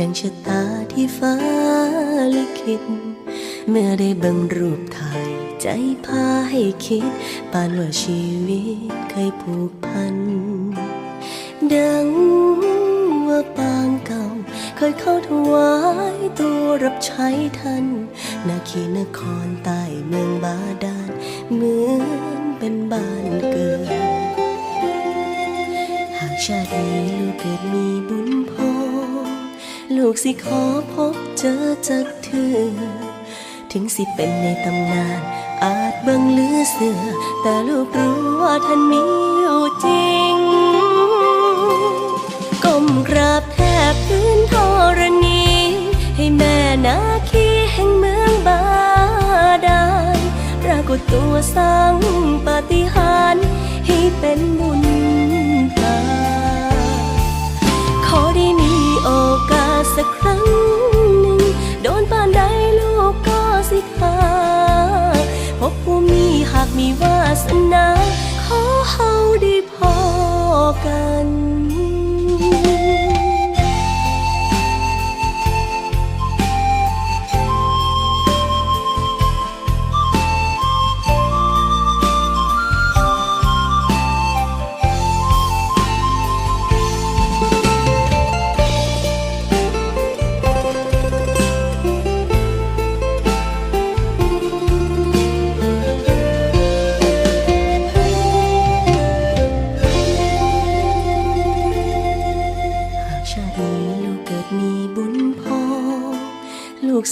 ดังชะตาที่ฟ้าลิขิต เมื่อได้บังรูปถ่าย ใจพาให้คิดปานว่าชีวิตเคยผูกพัน ดังว่าปางเก่า เคยเข้าถวายตัวรับใช้ท่าน นาคีนครใต้เมืองบาดาลเหมือนเป็นบ้านเกิด หากชาตินี้ลูกเกิดมี กสิขอพบเจอจากเธอ ถึงสิเป็นในตำนาน อาจบิ่งเลือเสือ แต่ลูกรู้ว่าท่านมีอยู่จริงก้มกราบแทบพื้นธรณี ให้แม่นาคีแห่งเมืองบาดาลปรากฏตัวสร้างปาฏิหาริย์ให้เป็นบุญ สักครั้งหนึ่ง โดนปานใดลูกก็สิทาพบผู้มีหากมีวาสนา ขอเฮาได้พอกัน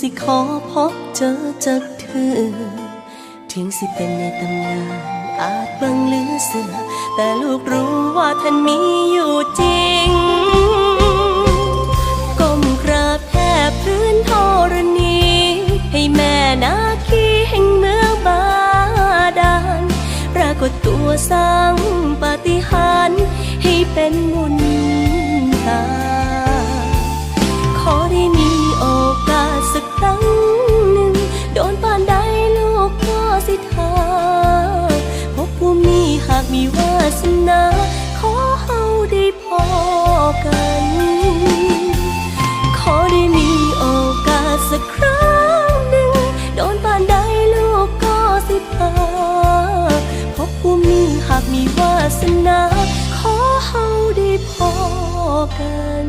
สิขอพบเจอจากเธอถึงสิเป็นในตำนานอาจบังเหลือเสือ แต่ลูกรู้ว่าท่านมีอยู่จริงก้มกราบแทบพื้นธรณี ให้แม่นาคีแห่งเมืองบาดาลปรากฏตัวสร้างปาฏิหาริย์ให้เป็นบุญตา วาสนา ขอเฮาได้พอกัน ขอได้มีโอกาสสักครั้งหนึ่ง โดนปานใดลูกก็สิพาพบผู้มีหากมีวาสนา ขอเฮาได้พอกัน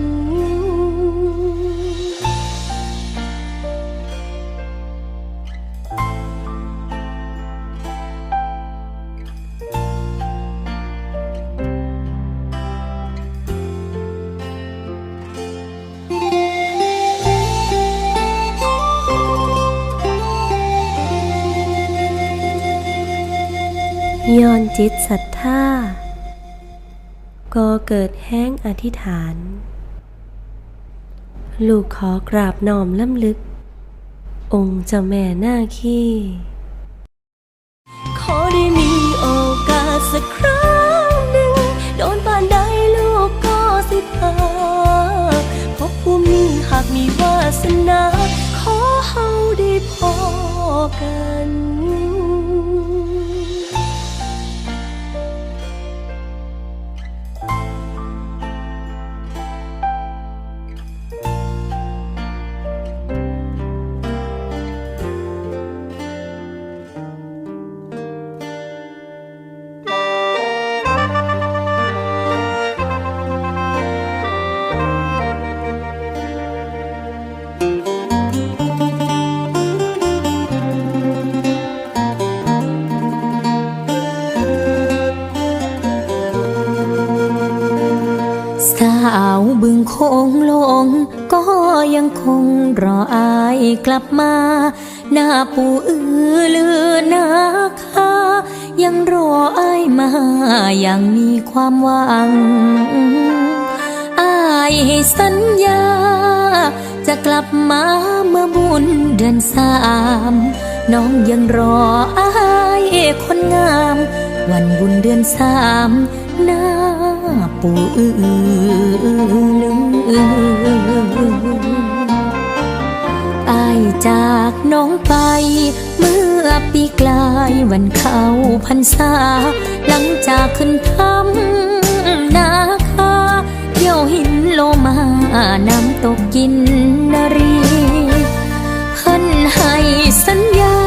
ย้อนจิตศรัทธาก็เกิดแห้งอธิษฐาน ลูกขอกราบน้อมล้ำลึก องค์เจ้าแม่หน้าขี้ ขอได้มีโอกาสสักครั้งหนึ่ง โดนปานใดลูกก็สิพาพบผู้มีหากมีวาสนา ขอเฮาได้พอกัน บึงโคงลง ก็ยังคงรออายกลับมา หน้าปูอือลือนาคายังรออายมาอย่างมีความหวัง อายสัญญา จะกลับมาเมื่อบุญเดือนสามน้องยังรออายคนงาม วันบุญเดือนสาม หน้าปู่อือลืออายจากน้องไป เมื่อปีกลายวันเข้าพรรษา หลังจากขึ้นทำนาคาที่ยวหินโลมาน้ำตกกินนารีเพิ่นให้สัญญา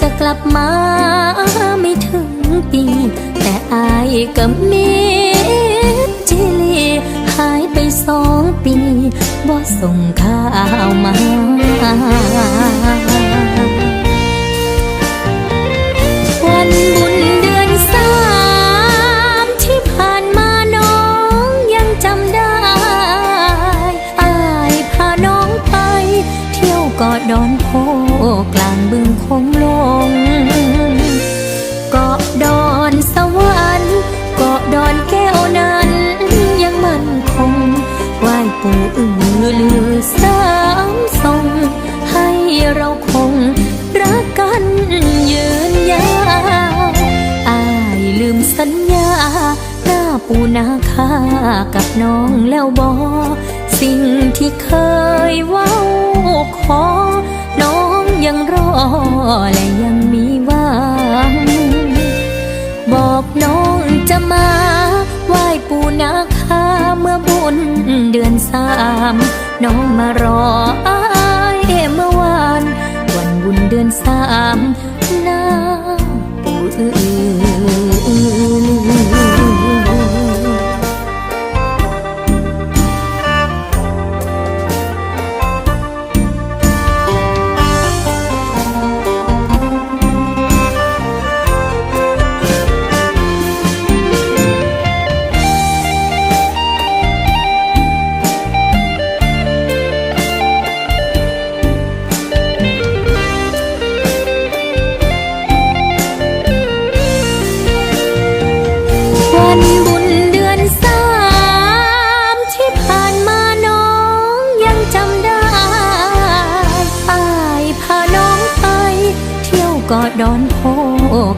จะกลับมาไม่ถึงปี อายกับมีจิลีหายไปสองปีบ่ส่งข่าวมา ปูนาคากับน้องแล้วบอสิ่งที่เคยเว้าขอ น้องยังรอและยังมีหวัง บอกน้องจะมาไหว้ปูนาคาเมื่อบุญเดือนสาม น้องมารอ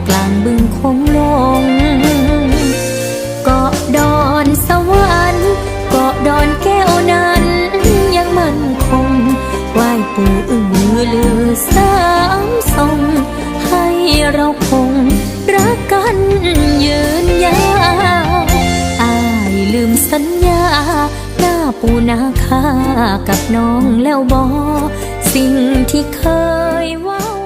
กลางบึงคงลง เกาะดอนสวรรค์เกาะดอนแก้วนั้นยังมั่นคงไหว้ปู่อือลือสามทรงให้เราคงรักกันยืนยาวอายลืมสัญญา หน้าปูนาคากับน้องแล้วบอสิ่งที่เคยว้า